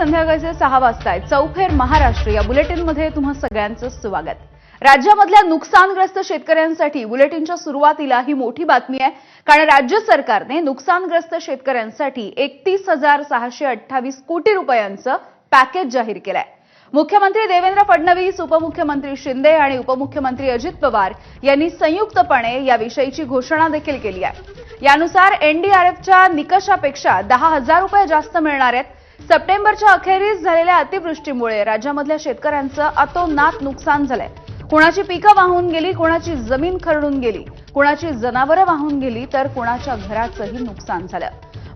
संध्याकाळचे सहा वाजता चौफेर महाराष्ट्र या बुलेटिनमध्ये तुम्हा सगळ्यांचं स्वागत. राज्यामधल्या नुकसानग्रस्त शेतकऱ्यांसाठी बुलेटिनच्या सुरुवातीला ही मोठी बातमी आहे. कारण राज्य सरकारने नुकसानग्रस्त शेतकऱ्यांसाठी एकतीस हजार सहाशे अठ्ठावीस कोटी रुपयांचं पॅकेज जाहीर केलंय. मुख्यमंत्री देवेंद्र फडणवीस उपमुख्यमंत्री शिंदे आणि उपमुख्यमंत्री अजित पवार यांनी संयुक्तपणे याविषयीची घोषणा देखील केली आहे. यानुसार एनडीआरएफच्या निकषापेक्षा दहा हजार रुपये जास्त मिळणार आहेत. सप्टेंबरच्या अखेरीस झालेल्या अतिवृष्टीमुळे राज्यामधल्या शेतकऱ्यांचं अतोनात नुकसान झालंय. कुणाची पिकं वाहून गेली कुणाची जमीन खरडून गेली कुणाची जनावरं वाहून गेली तर कुणाच्या घराचंही नुकसान झालं.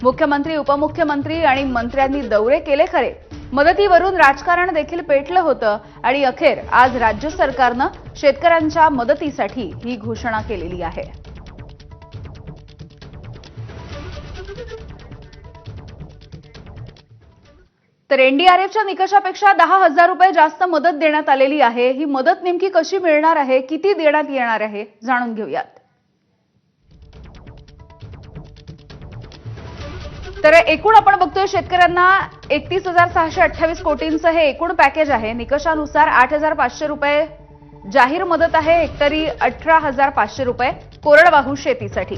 मुख्यमंत्री उपमुख्यमंत्री आणि मंत्र्यांनी दौरे केले खरे. मदतीवरून राजकारण देखील पेटलं होतं आणि अखेर आज राज्य सरकारनं शेतकऱ्यांच्या मदतीसाठी ही घोषणा केलेली आहे. तर एनडीआरएफच्या निकषापेक्षा दहा हजार रुपये जास्त मदत देण्यात आलेली आहे. ही मदत नेमकी कशी मिळणार आहे? किती देण्यात येणार आहे? जाणून घेऊयात. तर एकूण आपण बघतोय शेतकऱ्यांना एकतीस हजार सहाशे अठ्ठावीस कोटींचं हे एकूण पॅकेज आहे. निकषानुसार आठ हजार पाचशे रुपये जाहीर मदत आहे. हेक्टरी अठरा हजार पाचशे रुपये कोरडवाहू शेतीसाठी.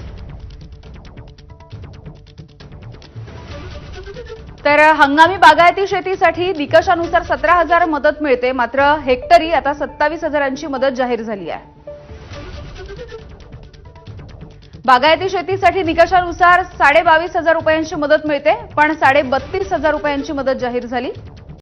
तर हंगामी बागायती शेतीसाठी निकषानुसार सतरा हजार मदत मिळते. मात्र हेक्टरी आता सत्तावीस हजारांची मदत जाहीर झाली आहे. बागायती शेतीसाठी निकषानुसार साडेबावीस हजार रुपयांची मदत मिळते पण साडे बत्तीस हजार रुपयांची मदत जाहीर झाली.